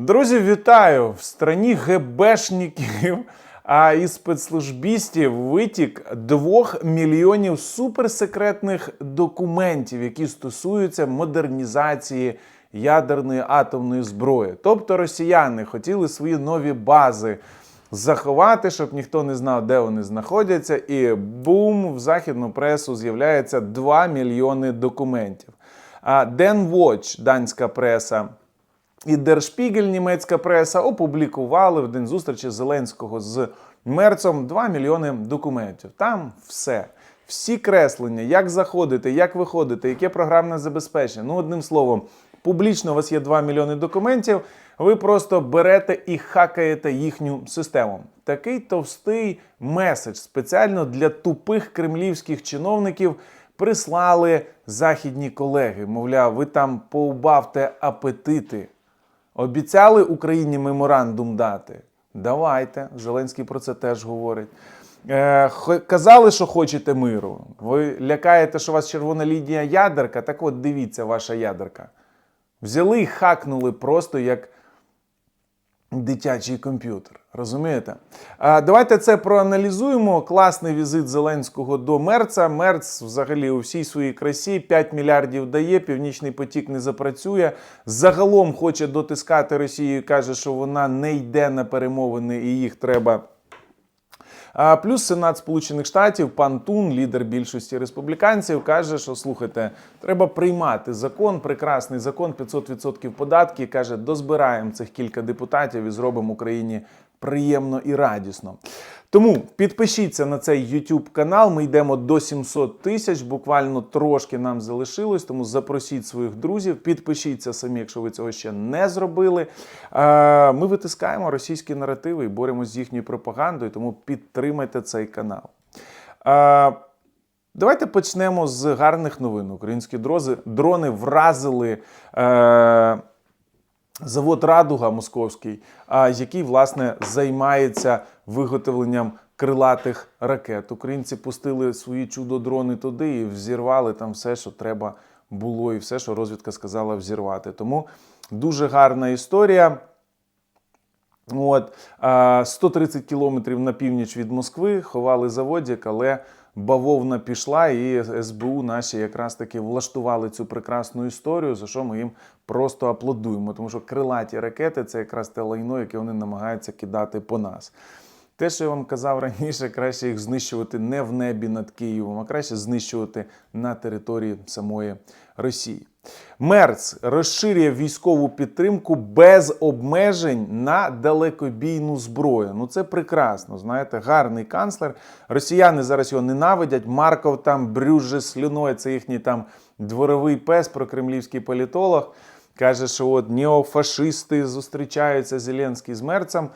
Друзі, вітаю! В страні ГБшників а і спецслужбістів витік двох мільйонів суперсекретних документів, які стосуються модернізації ядерної атомної зброї. Тобто росіяни хотіли свої нові бази заховати, щоб ніхто не знав, де вони знаходяться, і бум, в західну пресу з'являється 2 мільйони документів. А Watch, данська преса, і Держпігель, німецька преса, опублікували в день зустрічі Зеленського з Мерцом 2 мільйони документів. Там все. Всі креслення, як заходити, як виходити, яке програмне забезпечення. Ну, одним словом, публічно у вас є 2 мільйони документів. Ви просто берете і хакаєте їхню систему. Такий товстий меседж спеціально для тупих кремлівських чиновників прислали західні колеги. Мовляв, ви там поубавте апетити. Обіцяли Україні меморандум дати? Давайте. Зеленський про це теж говорить. Е, казали, що хочете миру. Ви лякаєте, що у вас червона лінія ядерка. Так от дивіться, ваша ядерка. Взяли і хакнули просто як дитячий комп'ютер. Розумієте? А, давайте це проаналізуємо. Класний візит Зеленського до Мерца. Мерц взагалі у всій своїй красі 5 мільярдів дає, Північний потік не запрацює. Загалом хоче дотискати Росію і каже, що вона не йде на перемовини і їх треба. Плюс Сенат Сполучених Штатів, пан Тун, лідер більшості республіканців, каже, що слухайте, треба приймати закон, прекрасний закон, 500% податки. Каже, дозбираємо цих кілька депутатів і зробимо Україні приємно і радісно. Тому підпишіться на цей YouTube канал. Ми йдемо до 700 тисяч. Буквально трошки нам залишилось. Тому запросіть своїх друзів, підпишіться самі, якщо ви цього ще не зробили. Е, Ми витискаємо російські наративи і боремося з їхньою пропагандою, тому підтримайте цей канал. Е, Давайте почнемо з гарних новин. Українські дрони вразили. Завод Радуга Московський, який власне займається виготовленням крилатих ракет. Українці пустили свої чудо-дрони туди і взірвали там все, що треба було, і все, що розвідка сказала взірвати. Тому дуже гарна історія. От, 130 кілометрів на північ від Москви ховали заводик, але бавовна пішла, і СБУ наші якраз таки влаштували цю прекрасну історію, за що ми їм просто аплодуємо. Тому що крилаті ракети це якраз те лайно, яке вони намагаються кидати по нас. Те, що я вам казав раніше, краще їх знищувати не в небі над Києвом, а краще знищувати на території самої Росії. Мерц розширює військову підтримку без обмежень на далекобійну зброю. Ну це прекрасно. Знаєте, гарний канцлер. Росіяни зараз його ненавидять. Марков там брюже слюною. Це їхній там дворовий пес, прокремлівський політолог. Каже, що от неофашисти зустрічаються Зеленський з Мерцем.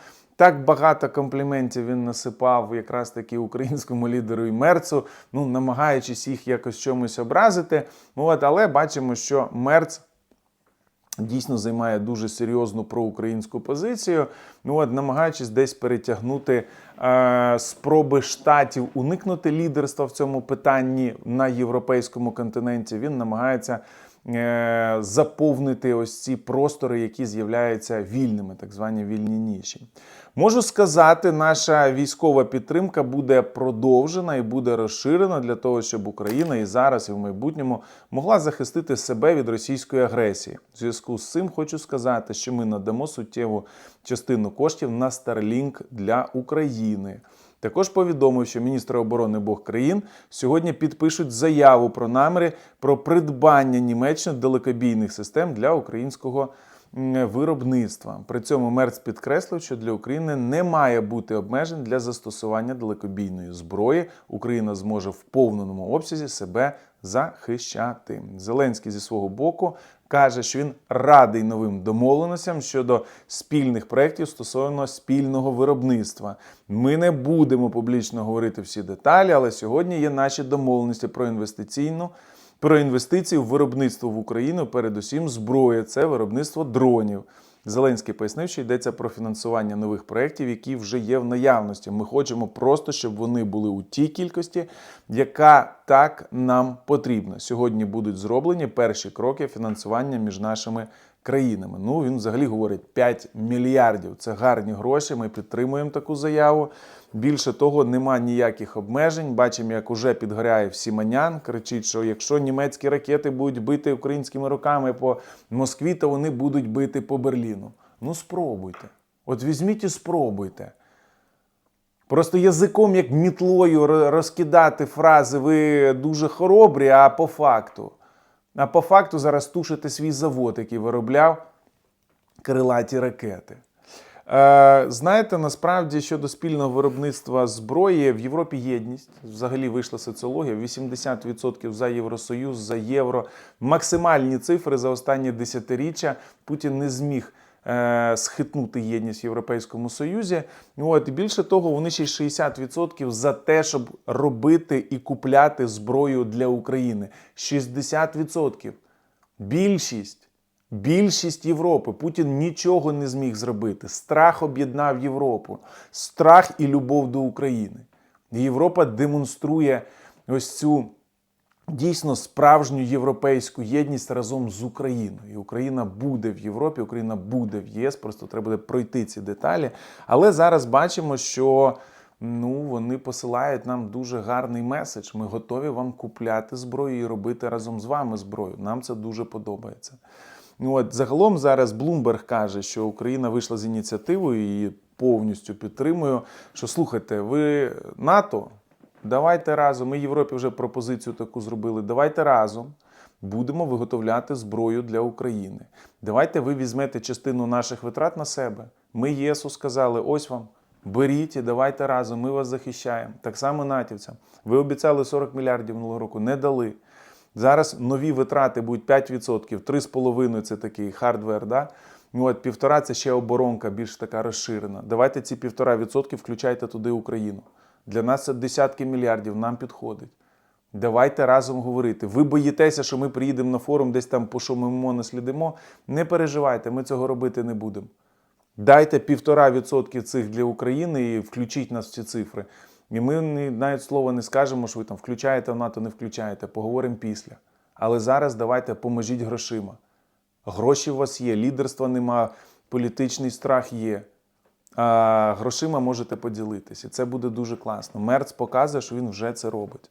Так багато компліментів він насипав якраз таки українському лідеру і мерцу, ну намагаючись їх якось чомусь образити. От, але бачимо, що Мерц дійсно займає дуже серйозну проукраїнську позицію. Ну от, намагаючись десь перетягнути спроби штатів уникнути лідерства в цьому питанні на європейському континенті, він намагається. е, Заповнити ось ці простори, які з'являються вільними, так звані вільні ніші. Можу сказати, наша військова підтримка буде продовжена і буде розширена для того, щоб Україна і зараз, і в майбутньому могла захистити себе від російської агресії. В зв'язку з цим хочу сказати, що ми надамо суттєву частину коштів на Starlink для України. Також повідомив, що міністри оборони обох країн сьогодні підпишуть заяву про наміри про придбання Німеччини далекобійних систем для українського виробництва. При цьому Мерц підкреслив, що для України не має бути обмежень для застосування далекобійної зброї. Україна зможе в повному обсязі себе захищати. Зеленський зі свого боку каже, що він радий новим домовленостям щодо спільних проєктів стосовно спільного виробництва. Ми не будемо публічно говорити всі деталі, але сьогодні є наші домовленості про інвестиційну. Про інвестиції в виробництво в Україну, передусім зброя, це виробництво дронів. Зеленський пояснив, що йдеться про фінансування нових проєктів, які вже є в наявності. Ми хочемо просто, щоб вони були у тій кількості, яка так нам потрібна. Сьогодні будуть зроблені перші кроки фінансування між нашими країнами. Ну він взагалі говорить 5 мільярдів. Це гарні гроші. Ми підтримуємо таку заяву. Більше того, нема ніяких обмежень. Бачимо, як уже підгоряє Сіманян. Кричить, що якщо німецькі ракети будуть бити українськими руками по Москві, то вони будуть бити по Берліну. Ну спробуйте. От візьміть і спробуйте. Просто язиком, як мітлою розкидати фрази, ви дуже хоробрі, а по факту. А по факту зараз тушити свій завод, який виробляв крилаті ракети. Е, знаєте, насправді щодо спільного виробництва зброї в Європі єдність. Взагалі вийшла соціологія: 80% за Євросоюз, за євро. Максимальні цифри за останні десятиріччя Путін не зміг схитнути єдність в Європейському Союзі. От, і більше того, вони ще й 60% за те, щоб робити і купляти зброю для України. 60%. Більшість. Більшість Європи Путін нічого не зміг зробити. Страх об'єднав Європу, страх і любов до України. Європа демонструє ось цю дійсно справжню європейську єдність разом з Україною. І Україна буде в Європі, Україна буде в ЄС. Просто треба буде пройти ці деталі. Але зараз бачимо, що ну, вони посилають нам дуже гарний меседж. Ми готові вам купляти зброю і робити разом з вами зброю. Нам це дуже подобається. Ну, от загалом зараз Блумберг каже, що Україна вийшла з ініціативою і повністю підтримую. Що слухайте, ви НАТО, давайте разом. Ми Європі вже пропозицію таку зробили. Давайте разом будемо виготовляти зброю для України. Давайте ви візьмете частину наших витрат на себе. Ми ЄСу сказали, ось вам. Беріть і давайте разом, ми вас захищаємо. Так само натівцям. Ви обіцяли 40 мільярдів минулого року, не дали. Зараз нові витрати будуть 5%, 3,5% це такий хардвер. Да? Ну, От півтора це ще оборонка, більш така розширена. Давайте ці півтора відсотки включайте туди Україну. Для нас це десятки мільярдів, нам підходить. Давайте разом говорити. Ви боїтеся, що ми приїдемо на форум, десь там пошумимо, наслідимо. Не переживайте, ми цього робити не будемо. Дайте півтора відсотки цих для України і включіть нас в ці цифри. І ми навіть слова не скажемо, що ви там включаєте в НАТО, не включаєте. Поговоримо після. Але зараз давайте поможіть грошима. Гроші у вас є, лідерства нема, політичний страх є. Грошима можете поділитися. І це буде дуже класно. Мерц показує, що він вже це робить.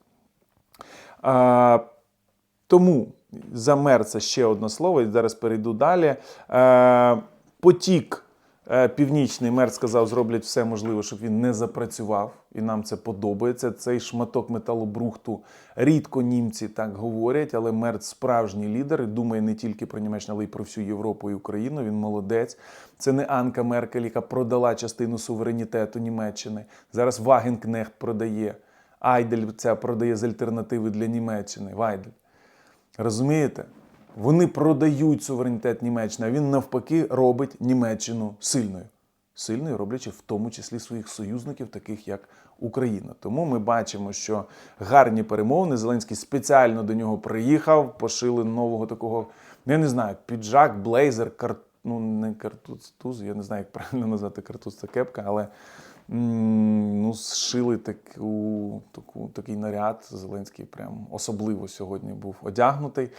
Тому за Мерца ще одне слово, і зараз перейду далі. Е, потік північний Мерц сказав, зроблять все можливе, щоб він не запрацював, і нам це подобається. Цей шматок металобрухту рідко німці так говорять, але Мерц справжній лідер і думає не тільки про Німеччину, але й про всю Європу і Україну. Він молодець. Це не Анка Меркель, яка продала частину суверенітету Німеччини. Зараз Вагенкнехт продає. Айдель ця продає з альтернативи для Німеччини. Вайдель. Розумієте? Вони продають суверенітет Німеччини, а він навпаки робить Німеччину сильною. Сильною роблячи в тому числі своїх союзників, таких як Україна. Тому ми бачимо, що гарні перемовини. Зеленський спеціально до нього приїхав, пошили нового такого, я не знаю, піджак, блейзер, кар... ну не картуз, я не знаю, як правильно назвати картуз, це кепка, але ну, зшили таку, таку, такий наряд. Зеленський прям особливо сьогодні був одягнутий.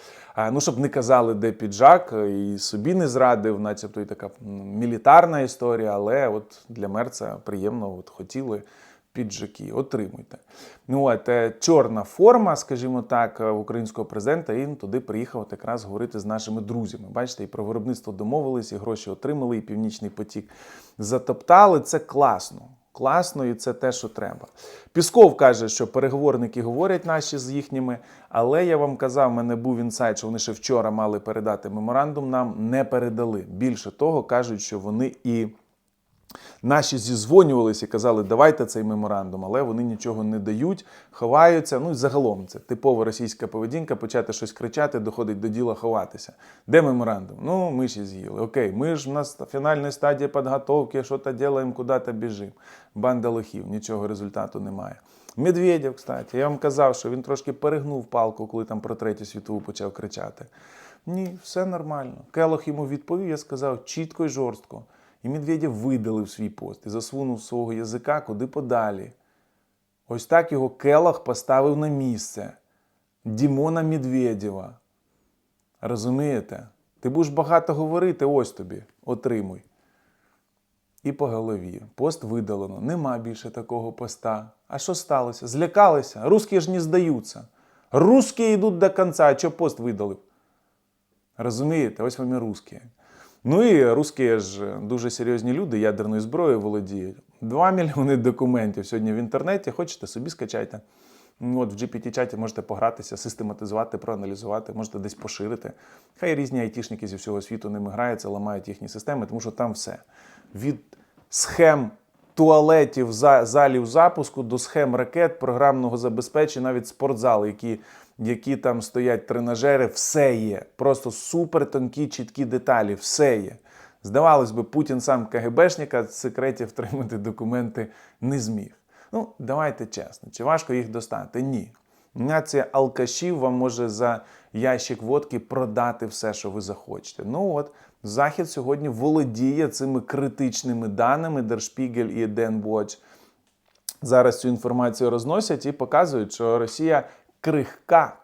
Ну, щоб не казали, де піджак, і собі не зрадив, начебто і така мілітарна історія, але от для мерца приємно от хотіли піджаки. Отримуйте. Ну, от, чорна форма, скажімо так, е, українського президента, він туди приїхав якраз говорити з нашими друзями. Бачите, і про виробництво домовились, і гроші отримали, і північний потік затоптали. Це класно. Класно, і це те, що треба. Пісков каже, що переговорники говорять наші з їхніми, але я вам казав, в мене був інсайт, що вони ще вчора мали передати меморандум, нам не передали. Більше того, кажуть, що вони і Наші зізвонювалися і казали, давайте цей меморандум, але вони нічого не дають, ховаються. Ну і загалом це типова російська поведінка, почати щось кричати, доходить до діла ховатися. Де меморандум? Ну, ми ще з'їли. Окей, ми ж у нас фінальна стадія підготовки, що то робимо, куди-то біжимо. Банда лохів, нічого результату немає. Медведєв, кстати, я вам казав, що він трошки перегнув палку, коли там про третю світову почав кричати. Ні, все нормально. Келох йому відповів, я сказав чітко і жорстко. І Медведєв видалив свій пост і засунув свого язика куди подалі. Ось так його Келах поставив на місце Дімона Медведєва. Розумієте? Ти будеш багато говорити, ось тобі, отримуй. І по голові. Пост видалено. Нема більше такого поста. А що сталося? Злякалися? Русські ж не здаються. Русські йдуть до кінця, а що пост видалив? Розумієте, ось вам і русські. Ну і русські ж дуже серйозні люди, ядерною зброєю володіють. Два мільйони документів сьогодні в інтернеті. Хочете, собі скачайте. Ну, От в GPT-чаті можете погратися, систематизувати, проаналізувати, можете десь поширити. Хай різні айтішники зі всього світу ними граються, ламають їхні системи, тому що там все. Від схем туалетів, залів запуску до схем ракет, програмного забезпечення, навіть спортзали, які, які там стоять тренажери, все є. Просто супер тонкі, чіткі деталі, все є. Здавалось би, Путін сам КГБшника з секретів втримати документи не зміг. Ну, давайте чесно, чи важко їх достати? Ні. Нація алкашів вам може за ящик водки продати все, що ви захочете. Ну от, Захід сьогодні володіє цими критичними даними Держпігель і Денвоч. Зараз цю інформацію розносять і показують, що Росія крихка,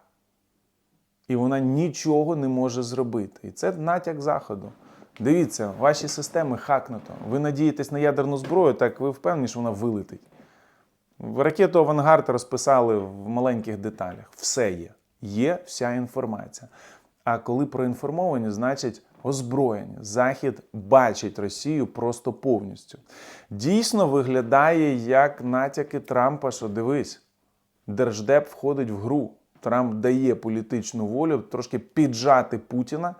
і вона нічого не може зробити. І це натяк Заходу. Дивіться, ваші системи хакнуто. Ви надієтесь на ядерну зброю, так ви впевнені, що вона вилетить. Ракету Авангард розписали в маленьких деталях. Все є. Є вся інформація. А коли проінформовані, значить озброєні. Захід бачить Росію просто повністю. Дійсно виглядає як натяки Трампа, що дивись, Держдеп входить в гру. Трамп дає політичну волю трошки піджати Путіна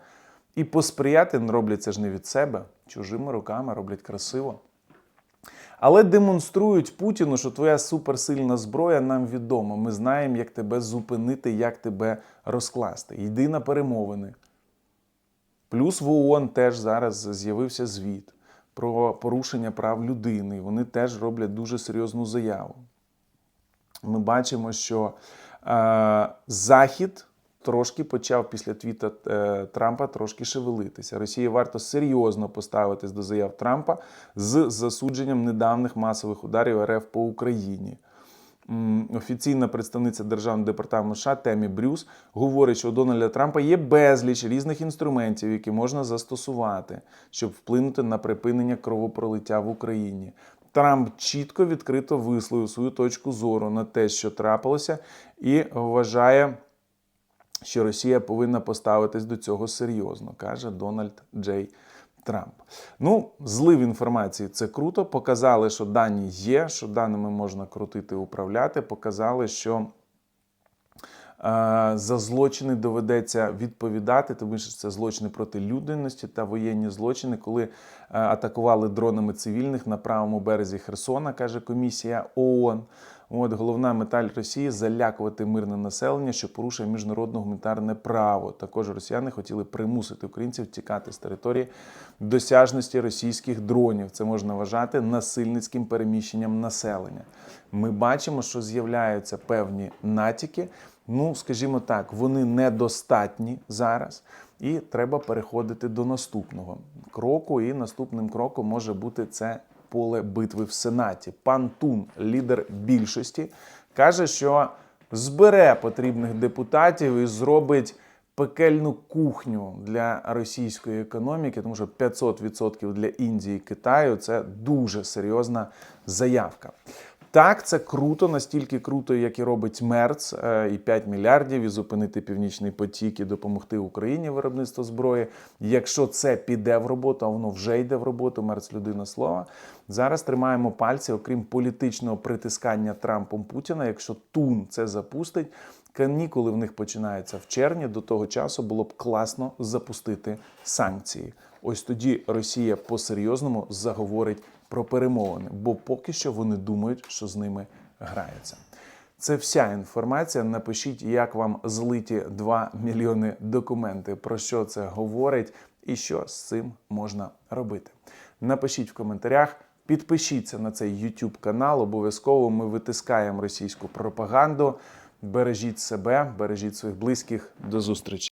і посприяти, роблять це ж не від себе, чужими руками роблять красиво. Але демонструють Путіну, що твоя суперсильна зброя нам відома. Ми знаємо, як тебе зупинити, як тебе розкласти. Йди на перемовини. Плюс в ООН теж зараз з'явився звіт про порушення прав людини. Вони теж роблять дуже серйозну заяву. Ми бачимо, що е, Захід трошки почав після твіта е, Трампа трошки шевелитися. Росії варто серйозно поставитись до заяв Трампа з засудженням недавніх масових ударів РФ по Україні. Офіційна представниця Державного департаменту США Темі Брюс говорить, що у Дональда Трампа є безліч різних інструментів, які можна застосувати, щоб вплинути на припинення кровопролиття в Україні. Трамп чітко відкрито висловив свою точку зору на те, що трапилося, і вважає, що Росія повинна поставитись до цього серйозно, каже Дональд Джей Трамп. Ну, злив інформації це круто. Показали, що дані є, що даними можна крутити, управляти. Показали, що за злочини доведеться відповідати, тому що це злочини проти людяності та воєнні злочини, коли е, атакували дронами цивільних на правому березі Херсона, каже комісія ООН. От головна мета Росії залякувати мирне населення, що порушує міжнародне гуманітарне право. Також росіяни хотіли примусити українців тікати з території досяжності російських дронів. Це можна вважати насильницьким переміщенням населення. Ми бачимо, що з'являються певні натяки. Ну, скажімо так, вони недостатні зараз, і треба переходити до наступного кроку. І наступним кроком може бути це поле битви в Сенаті. Пан Тун, лідер більшості, каже, що збере потрібних депутатів і зробить пекельну кухню для російської економіки, тому що 500% для Індії і Китаю це дуже серйозна заявка. Так, це круто, настільки круто, як і робить Мерц, е, і 5 мільярдів, і зупинити північний потік, і допомогти Україні виробництво зброї. Якщо це піде в роботу, а воно вже йде в роботу, Мерц людина слова. Зараз тримаємо пальці, окрім політичного притискання Трампом Путіна. Якщо Тун це запустить, канікули в них починаються в червні. До того часу було б класно запустити санкції. Ось тоді Росія по-серйозному заговорить про перемовини, бо поки що вони думають, що з ними граються. Це вся інформація. Напишіть, як вам злиті 2 мільйони документи, про що це говорить і що з цим можна робити. Напишіть в коментарях. Підпишіться на цей YouTube канал. Обов'язково ми витискаємо російську пропаганду. Бережіть себе, бережіть своїх близьких. До зустрічі.